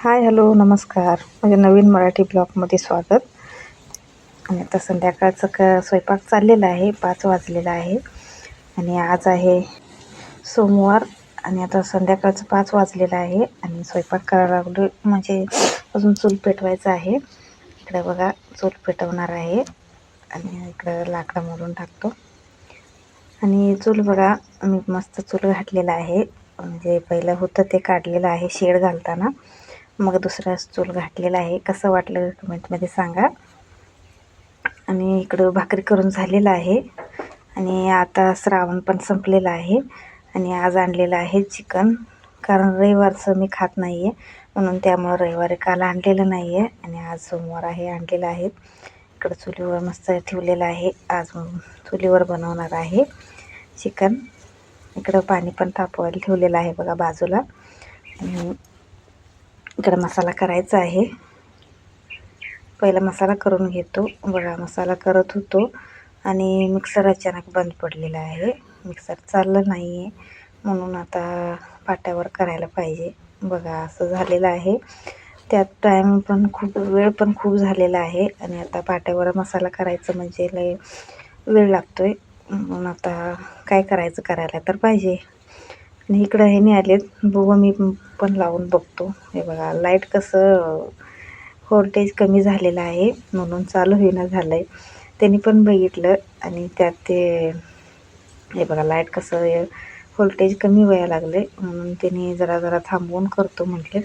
Hi hello नमस्कार. माझ्या नवीन मराठी ब्लॉगमध्ये स्वागत. आणि आता संध्याकाळचं क स्वयंपाक चाललेला आहे पाच वाजलेला आहे. आणि आज आहे सोमवार आणि आता संध्याकाळचं पाच वाजलेलं आहे आणि स्वयंपाक करायला लागलो म्हणजे अजून चूल पेटवायचं आहे. इकडे बघा चूल पेटवणार आहे. आणि इकडं लाकडं मोडून टाकतो. आणि चूल बघा मी मस्त चूल घातलेला आहे. म्हणजे पहिलं होतं ते काढलेलं आहे शेड घालताना. मग दुसरा चूल घातलेला आहे. कसं वाटलं कमेंटमध्ये सांगा. आणि इकडं भाकरी करून झालेलं आहे. आणि आता श्रावण पण संपलेलं आहे. आणि आज आणलेलं आहे चिकन. कारण रविवारचं मी खात नाही आहे म्हणून त्यामुळं रविवारी काल आणलेलं नाही आहे आणि आज सोमवार आहे आणलेलं आहे. इकडं चुलीवर मस्त ठेवलेलं आहे. आज चुलीवर बनवणार आहे चिकन. इकडं पाणी पण तापवायला ठेवलेलं आहे बघा बाजूला. आणि इकडं मसाला करायचा आहे. पहिला मसाला करून घेतो बघा मसाला करत होतो आणि मिक्सर अचानक बंद पडलेला आहे. मिक्सर चाललं नाही आहे म्हणून आता पाट्यावर करायला पाहिजे. बघा असं झालेलं आहे. त्यात टाईम पण खूप वेळ पण खूप झालेला आहे आणि आता पाट्यावर मसाला करायचं म्हणजे लय वेळ लागतो आहे म्हणून आता काय करायचं करायला तर पाहिजे. आणि इकडं हे नाही आलेत बघू मी पण लावून बघतो. हे बघा लाइट कसं व्होल्टेज कमी झालेलं आहे म्हणून चालू होईना झालं आहे त्यांनी पण बघितलं आणि त्यात ते हे बघा लाइट कसं व्होल्टेज कमी व्हायला लागले म्हणून त्यांनी जरा जरा थांबवून करतो म्हटले.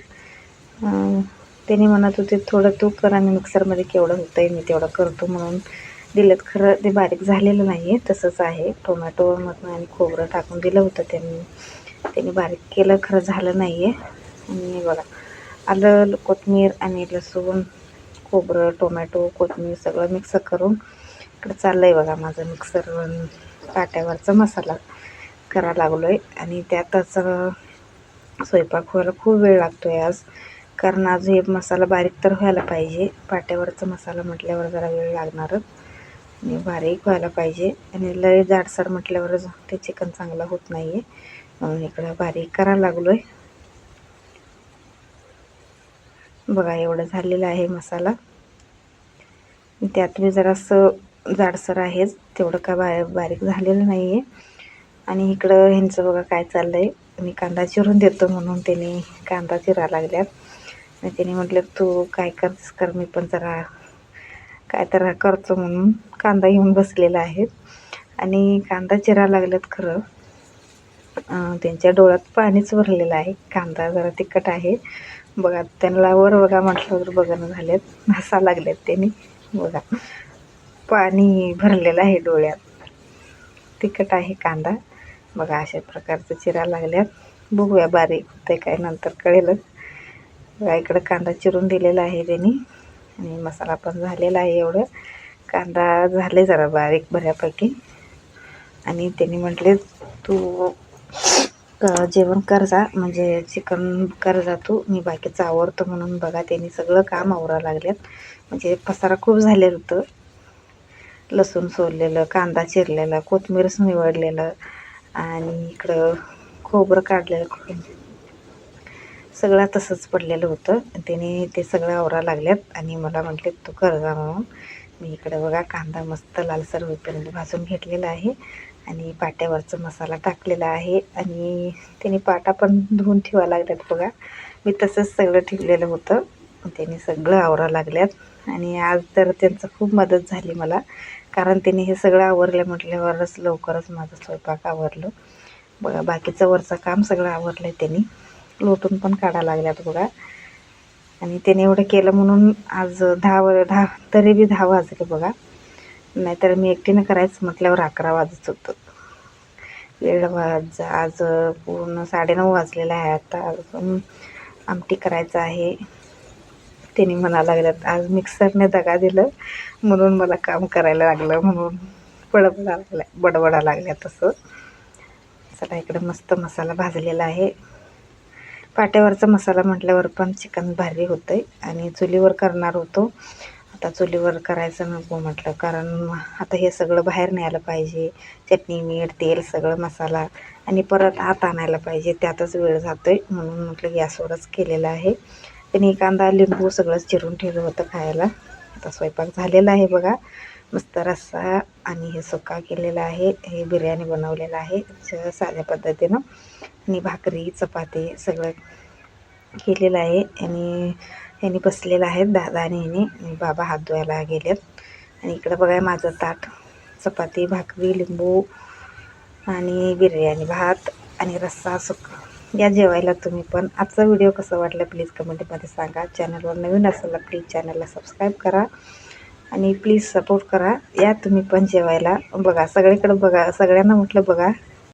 त्यांनी म्हणत होते थोडं तू कर आणि मिक्सरमध्ये केवढं होतं आहे मी तेवढं करतो. म्हणून दिलं खरं ते बारीक झालेलं नाही आहे तसंच आहे. टोमॅटोमधून आणि खोबरं टाकून दिलं होतं त्यांनी. त्यांनी बारीक केलं खरं झालं नाही आहे आणि बघा आलं कोथमीर आणि लसूण खोबरं टोमॅटो कोथमीर सगळं मिक्स करून इकडं चाललं आहे बघा माझं मिक्सर काट्यावरचा मसाला करा लागलो आहे आणि त्यातच स्वयंपाक व्हायला खूप वेळ लागतो आहे आज. कारण आज हे मसाला बारीक तर व्हायला पाहिजे. पाट्यावरचा मसाला म्हटल्यावर जरा वेळ लागणारच. आणि बारीक व्हायला पाहिजे. आणि लय जाडसर म्हटल्यावर ते चिकन चांगलं होत नाही आहे इकडं बारीक करायला लागलो आहे बघा एवढं झालेलं आहे मसाला. त्यात मी जरासं जाडसर आहेच तेवढं का बा बारीक झालेलं नाही आहे आणि इकडं ह्यांचं बघा काय चाललं आहे मी कांदा चिरून देतो म्हणून त्यांनी कांदा चिरा लागल्यात. आणि त्याने म्हटलं तू काय करतेस? कर मी पण जरा काय तर करतो म्हणून. कांदा घेऊन बसलेला आहे. आणि कांदा चिरा लागल्यात खरं. त्यांच्या डोळ्यात पाणीच भरलेलं आहे. कांदा जरा तिखट आहे. बघा त्यांना वर बघा म्हटलं तर बघणं झालेत. हसा लागलेत त्यांनी. बघा पाणी भरलेलं आहे डोळ्यात. तिखट आहे कांदा. बघा अशा प्रकारचं चिरा लागल्यात. बघूया बारीक होते काय नंतर कळेलच. बघा इकडं कांदा चिरून दिलेला आहे त्यांनी. आणि मसाला पण झालेला आहे एवढं. कांदा झाले जरा बारीक बऱ्यापैकी. आणि त्यांनी म्हटले तू जेवण कर जा. म्हणजे चिकन कर जा तू. मी बाकीचं आवडतो म्हणून बघा त्यांनी सगळं काम आवरा लागल्यात म्हणजे पसारा खूप झालेलं होतं. लसूण सोललेलं कांदा चिरलेला कोथिंबीरच निवडलेलं आणि इकडं खोबरं काढलेलं सगळं तसंच पडलेलं होतं. त्याने ते सगळं आवरा लागल्यात आणि मला म्हटले तू कर जा म्हणून. मी इकडं बघा कांदा मस्त लालसर होईपर्यंत भाजून घेतलेला आहे. आणि पाट्यावरचा मसाला टाकलेला आहे. आणि त्याने पाटा पण धुवून ठेवा लागल्यात बघा. मी तसंच सगळं ठेवलेलं होतं. त्यांनी सगळं आवरा लागल्यात. आणि आज तर त्यांचं खूप मदत झाली मला. कारण त्यांनी हे सगळं आवरलं म्हटल्यावरच लवकरच माझं स्वयंपाक आवरलो. बघा बाकीचं वरचं काम सगळं आवरलं आहे त्यांनी. लोटून पण काढा लागल्यात बघा. आणि त्याने एवढं केलं म्हणून आज दहा व दहा तरी बी दहा वाजले बघा. नाहीतर मी एकटीनं करायचं म्हटल्यावर अकरा वाजत होतं. वेळ वाज आज पूर्ण साडेनऊ वाजलेला आहे आता. अजून आमटी करायचं आहे. त्यांनी म्हणा लागल्यात आज मिक्सरने दगा दिलं म्हणून मला काम करायला लागलं म्हणून बडबडा लागल्या बडबडा लागल्या तसं. चला इकडं मस्त मसाला भाजलेला आहे. पाट्यावरचा मसाला म्हटल्यावर पण चिकन भारी होतं आहे आणि चुलीवर करणार होतो. आता चुलीवर करायचं नको म्हटलं. कारण आता हे सगळं बाहेर न्यायला पाहिजे. चटणी मीठ तेल सगळं मसाला. आणि परत आत आणायला पाहिजे. त्यातच वेळ जातो आहे म्हणून म्हटलं गॅसवरच केलेलं आहे. त्यांनी कांदा लिंबू सगळंच चिरून ठेवलं होतं खायला. आता स्वयंपाक झालेला आहे बघा. मस्त रस्सा आणि हे सुका केलेला आहे. हे बिर्याणी बनवलेलं आहे. साध्या पद्धतीनं. आणि भाकरी चपाती सगळं केलेलं आहे. आणि यांनी बसलेलं आहेत दादा आणि ह्यानी बाबा हात धुवायला गेलेत. आणि इकडं बघा माझं ताट. चपाती भाकरी लिंबू आणि बिर्याणी भात आणि रस्सा सुका या जेवायला तुम्ही पण. आजचा व्हिडिओ कसा वाटला प्लीज कमेंटमध्ये सांगा. चॅनलवर नवीन असेल प्लीज चॅनलला सबस्क्राईब करा. आणि प्लीज सपोर्ट करा. या तुम्ही पण जेवायला बघा. सगळीकडे बघा. सगळ्यांना म्हटलं बघा.